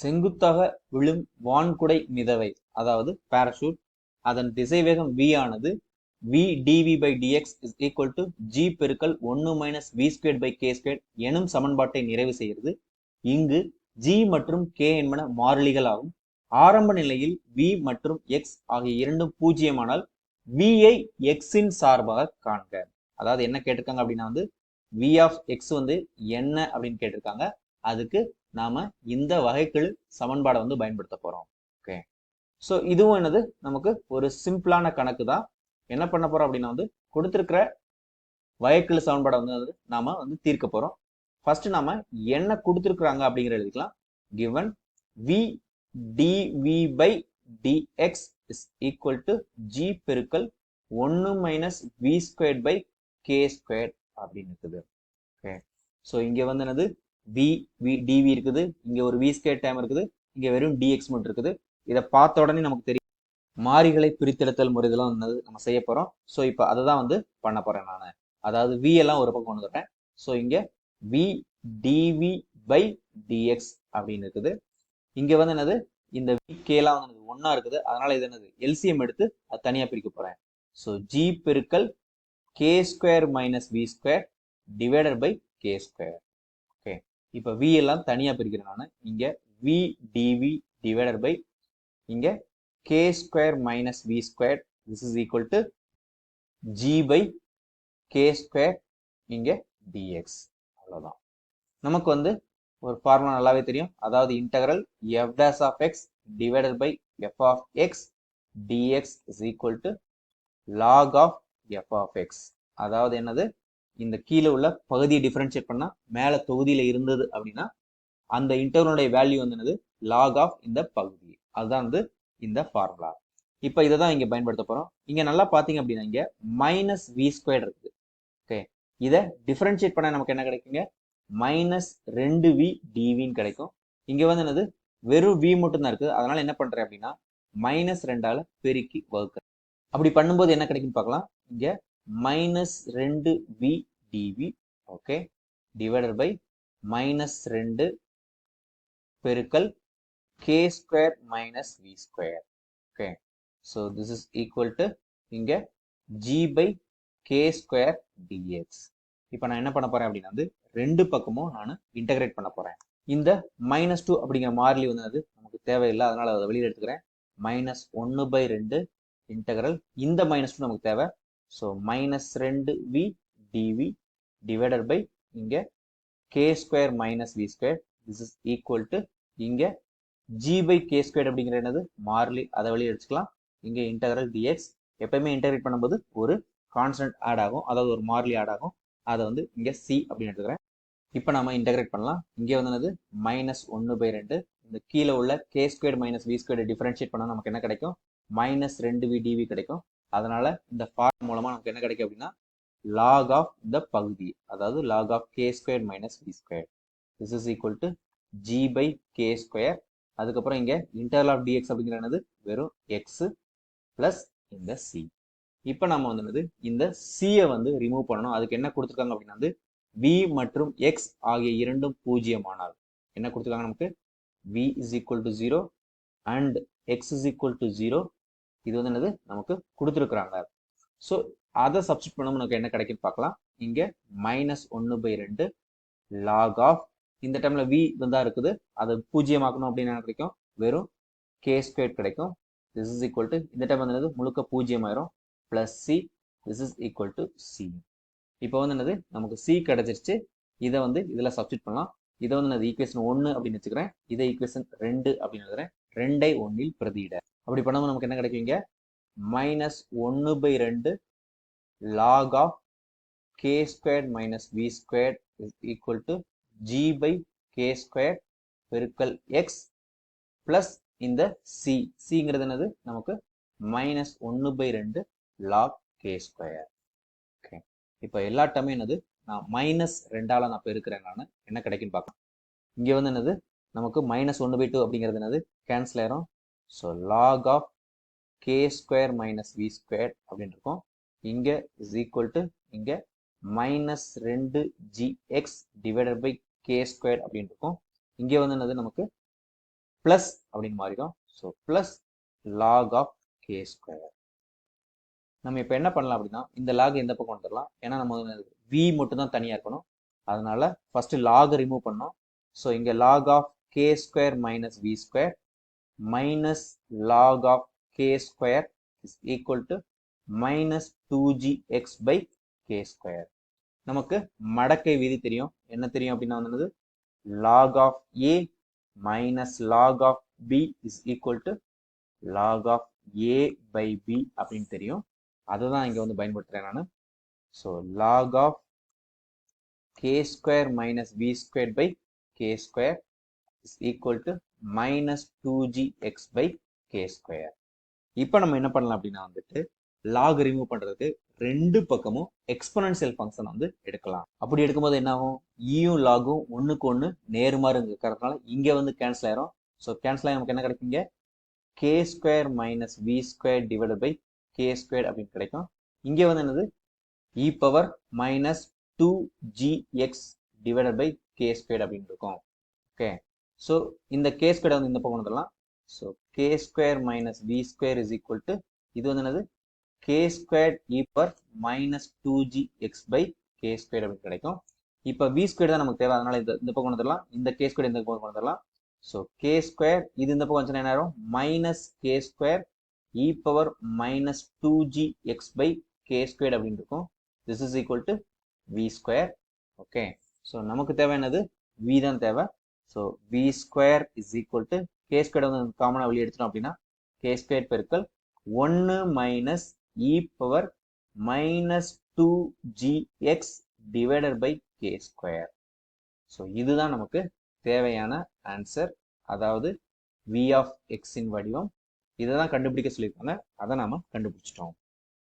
செங்குத்தாக விழும் வான்குடை மிதவை அதாவது பேராசூட் அதன் திசைவேகம் v ஆனது v dv by dx is equal to g பெருக்கல் ஒன்று minus v square by k square எனும் சமன்பாட்டை நிறைவு செய்கிறது. இங்கு ஜி மற்றும் கே என்பன மாறிலிகள் ஆகும் ஆரம்ப நிலையில் வி மற்றும் எக்ஸ் ஆகிய இரண்டும் பூஜ்ஜியமானால் விஐ எக்ஸின் சார்பாக காண்க. அதாவது என்ன கேட்டிருக்காங்க அப்படின்னா வந்து வி ஆஃப் எக்ஸ் வந்து என்ன அப்படின்னு கேட்டிருக்காங்க. அதுக்கு நாம இந்த வகைக்கெழு சமன்பாடை வந்து பயன்படுத்த போறோம். ஓகே ஸோ இதுவும் என்னது? நமக்கு ஒரு சிம்பிளான கணக்கு தான். என்ன பண்ண போறோம் அப்படின்னா வந்து கொடுத்துருக்கிற வகைக்கெழு சமன்பாடை வந்து நாம வந்து தீர்க்க போறோம். ஃபர்ஸ்ட் நாம என்ன கொடுத்துருக்குறாங்க அப்படிங்கிற எழுதிக்கலாம். Given v dv by dx is equal to g பெருக்கல் ஒன்று minus v square by k square அப்படின்னு இருக்குது. ஓகே ஸோ இங்க வந்து என்னது? வி வி டிவி இருக்குது. இங்கே ஒரு வி ஸ்கேட் டைம் இருக்குது. இங்கே வெறும் டிஎக்ஸ் மட்டும் இருக்குது. இதை பார்த்த உடனே நமக்கு தெரியும். மாறிகளை பிரித்தெடுத்தல் முறைதெல்லாம் வந்து நம்ம செய்ய போகிறோம் ஸோ இப்போ அதை தான் வந்து பண்ண போகிறேன் நான். அதாவது வி எல்லாம் ஒரு பக்கம் கொண்டு வரேன் ஸோ இங்கே வி டிவி பை டிஎக்ஸ் அப்படின்னு இருக்குது. இங்கே வந்து என்னது? இந்த விகேலாம் வந்து ஒன்றா இருக்குது. அதனால் இது என்னது? எல்சிஎம் எடுத்து அது தனியாக பிரிக்க போகிறேன் ஸோ ஜி பெருக்கல் k square minus v square divided by k square இப்போ வி எல்லாம் தனியாக பிரிக்கிறேன் நான் இங்கே வி டிவி டிவைடட் பை இங்கே k square minus v square this is equal to g by k square இங்கே டிஎக்ஸ் அவ்வளோதான் நமக்கு வந்து ஒரு ஃபார்முலா நல்லாவே தெரியும். அதாவது integral f dash of x divided by f of x dx is equal to log of f of x அதாவது என்னது? இந்த கீழே உள்ள பகுதியை டிஃபரன்ஷியேட் பண்ணா மேல தொகுதியில இருந்தது அப்படின்னா அந்த இன்டர்வலுடைய வேல்யூ வந்து என்னது? லாக் ஆஃப் இந்த பகுதி. அதுதான் வந்து இந்த ஃபார்முலா இப்போ இதை தான் இங்கே பயன்படுத்த போகிறோம் இங்கே நல்லா பார்த்தீங்க அப்படின்னா இங்கே மைனஸ் வி ஸ்கொயர் இருக்குது. ஓகே இதை டிஃப்ரென்ஷியேட் பண்ண நமக்கு என்ன கிடைக்குங்க? மைனஸ் ரெண்டு வி டிவின்னு கிடைக்கும். இங்கே வந்து என்னது? வெறும் வி மட்டும்தான் இருக்குது. அதனால என்ன பண்ணுறேன் அப்படின்னா மைனஸ் ரெண்டால் பெருக்கி வகுக்கிறேன். அப்படி பண்ணும்போது என்ன கிடைக்குன்னு பார்க்கலாம். இங்கே மைனஸ் ரெண்டு v dv okay divided by minus ரெண்டு பெருக்கல் k square minus v square okay so this is equal to இங்க g by k square dx இப்போ நான் என்ன பண்ண போறேன் அப்படின்னா வந்து ரெண்டு பக்கமும் நான் இன்டகிரேட் பண்ண போறேன். இந்த மைனஸ் டூ அப்படிங்கிற மாறிலி வந்து அது நமக்கு தேவையில்லை அதனால அதை வெளியில் எடுத்துக்கிறேன். மைனஸ் ஒன்று பை ரெண்டு இன்டகரல் இந்த மைனஸ் டூ நமக்கு தேவை ஸோ மைனஸ் ரெண்டு வி டிவி டிவைடட் பை இங்கே k square minus v square this is equal to இங்கே ஜி பை கே ஸ்கொயர் அப்படிங்கிற என்னது? மாறிலி. அதை வழியே எடுத்துக்கலாம். இங்கே இன்டகரல் டிஎக்ஸ் எப்பயுமே இன்டகிரேட் பண்ணும்போது ஒரு கான்ஸ்டன்ட் ஆட் ஆகும். அதாவது ஒரு மாறிலி ஆட் ஆகும். அதை வந்து இங்கே சி அப்படின்னு எடுத்துக்கிறேன். இப்போ நம்ம இன்டகிரேட் பண்ணலாம். இங்கே வந்து என்னது? மைனஸ் ஒன்று பை ரெண்டு. இந்த கீழே உள்ள k square minus v square differentiate பண்ணால் நமக்கு என்ன கிடைக்கும்? மைனஸ் ரெண்டு வி டிவி கிடைக்கும். அதனால இந்த ஃபார்ம் மூலமா நமக்கு என்ன கிடைக்கும் அப்படின்னா லாக் ஆஃப் த பகுதி அதாவது log of k square minus b square this is equal to g by k square அதுக்கப்புறம் இங்க இன்டர்வல் ஆஃப் டிஎக்ஸ் அப்படிங்கிறது வெறும் எக்ஸ் பிளஸ் இந்த சி இப்போ நம்ம வந்து என்னது? இந்த சியை வந்து ரிமூவ் பண்ணணும். அதுக்கு என்ன கொடுத்துருக்காங்க அப்படின்னா வந்து வி மற்றும் எக்ஸ் ஆகிய இரண்டும் பூஜ்ஜியமானால் என்ன கொடுத்துருக்காங்க நமக்கு? V is equal to zero and x is equal to zero இது வந்து என்னது? நமக்கு கொடுத்துருக்குறாங்க. ஸோ அதை சப்ஸ்டிட் பண்ண நமக்கு என்ன கிடைக்குன்னு பார்க்கலாம். இங்கே மைனஸ் ஒன்று பை ரெண்டு லாக் ஆஃப் இந்த டைம்ல வி வந்தா இருக்குது. அதை பூஜ்ஜியமாக்கணும் அப்படின்னு என்ன கிடைக்கும்? வெறும் கே ஸ்கொயர் கிடைக்கும். திஸ் இஸ் ஈக்குவல் டு இந்த டைம் வந்து என்னது? முழுக்க பூஜ்ஜியம் ஆயிரும் plus c this is equal to c இப்போ வந்து என்னது? நமக்கு சி கிடைச்சிருச்சு. இதை வந்து இதில் சப்ஸ்டிட் பண்ணலாம். இதை வந்து நான் ஈக்குவேஷன் ஒன்று அப்படின்னு வச்சுக்கிறேன். இதை ஈக்குவேஷன் ரெண்டு அப்படின்னு எழுதுறேன். ரெண்டை ஒன்றில் பிரதியிட அப்படி பண்ணும்போது நமக்கு என்ன கிடைக்குங்க மைனஸ் ஒன்று பை ரெண்டு log of k square minus v square is equal to g by k square பெருக்கல் எக்ஸ் பிளஸ் இந்த சி சிங்கிறது என்னது? நமக்கு மைனஸ் ஒன்று பை ரெண்டு லாக் கே ஸ்கொயர் ஓகே இப்போ எல்லா டமே என்னது? நான் மைனஸ் ரெண்டால நான் பெருக்கிறேன் நான். என்ன கிடைக்குன்னு பார்க்கலாம். இங்கே வந்து என்னது? நமக்கு மைனஸ் ஒன்று பை டூ அப்படிங்கிறது என்னது? கேன்சல் ஆயிரும். So log of k square minus v square அப்படின்னு இருக்கும் இங்கே இஸ் ஈக்குவல் டு இங்கே மைனஸ் ரெண்டு g x divided by k square அப்படின்னு இருக்கும் இங்கே வந்து என்னது நமக்கு? ப்ளஸ் அப்படின்னு மாறிடும். So plus log of k square நம்ம இப்போ என்ன பண்ணலாம் அப்படின்னா இந்த லாக் எந்த பக்கம் வந்துடலாம் ஏன்னா நம்ம வி மட்டும் தான் தனியாக இருக்கணும். அதனால ஃபர்ஸ்ட் லாக் ரிமூவ் பண்ணோம் ஸோ இங்கே log of k square minus v square minus log of k square is equal to minus two g x by k square நமக்கு மடக்கை விதி தெரியும். என்ன தெரியும் அப்படின்னா வந்து log of a minus log of b is equal to log of a by b அப்படின்னு தெரியும். அதை தான் இங்கே வந்து பயன்படுத்துகிறேன் நான். So log of k square minus b square by k square is equal to minus two g x by k square இப்போ நம்ம என்ன பண்ணலாம் அப்படின்னா வந்துட்டு லாக் ரிமூவ் பண்ணுறதுக்கு ரெண்டு பக்கமும் எக்ஸ்பனன்சியல் ஃபங்க்ஷன் வந்து எடுக்கலாம். அப்படி எடுக்கும்போது என்ன ஆகும் ஈயும் லாகும் e ஒன்றுக்கு ஒன்று நேர்மாறு இருக்கிறதுனால இங்கே வந்து கேன்சல் ஆயிரும். ஸோ கேன்சல் ஆகி நமக்கு என்ன கிடைக்குங்க? K square minus v square divide by k square அப்படின்னு கிடைக்கும். இங்கே வந்து என்னது? E power minus two g x divide by k square அப்படின்னு இருக்கும். ஓகே ஸோ இந்த கே ஸ்கொயர் வந்து இந்த பக்கம் வந்துடலாம் so k square minus v square is equal to இது வந்து என்னது? K square ஈப்பர் power minus two g x by k square அப்படின்னு கிடைக்கும். இப்போ வி ஸ்கொயர் தான் நமக்கு தேவை. அதனால இந்த இந்த பக்கம் வந்துடலாம் இந்த கே ஸ்கொயர் இந்த பக்கம் வந்துடலாம் ஸோ கே ஸ்கொயர் இது இந்த பக்கம் வந்துச்சுன்னா என்ன ஆகும் minus k square e power minus two g x by k square அப்படின்னு இருக்கும். This is equal to v square okay so நமக்கு தேவையானது வி தான் தேவை. So v square is equal to k square வந்து காமனாக வெளியே எடுத்துட்டோம் அப்படின்னா கே ஸ்கொயர் பெருக்கல் ஒன்று minus e power minus two g divided by k square so இதுதான் நமக்கு தேவையான ஆன்சர் அதாவது வி ஆஃப் எக்ஸின் வடிவம். இதை தான் கண்டுபிடிக்க சொல்லியிருக்காங்க. அதை நாம் கண்டுபிடிச்சிட்டோம்.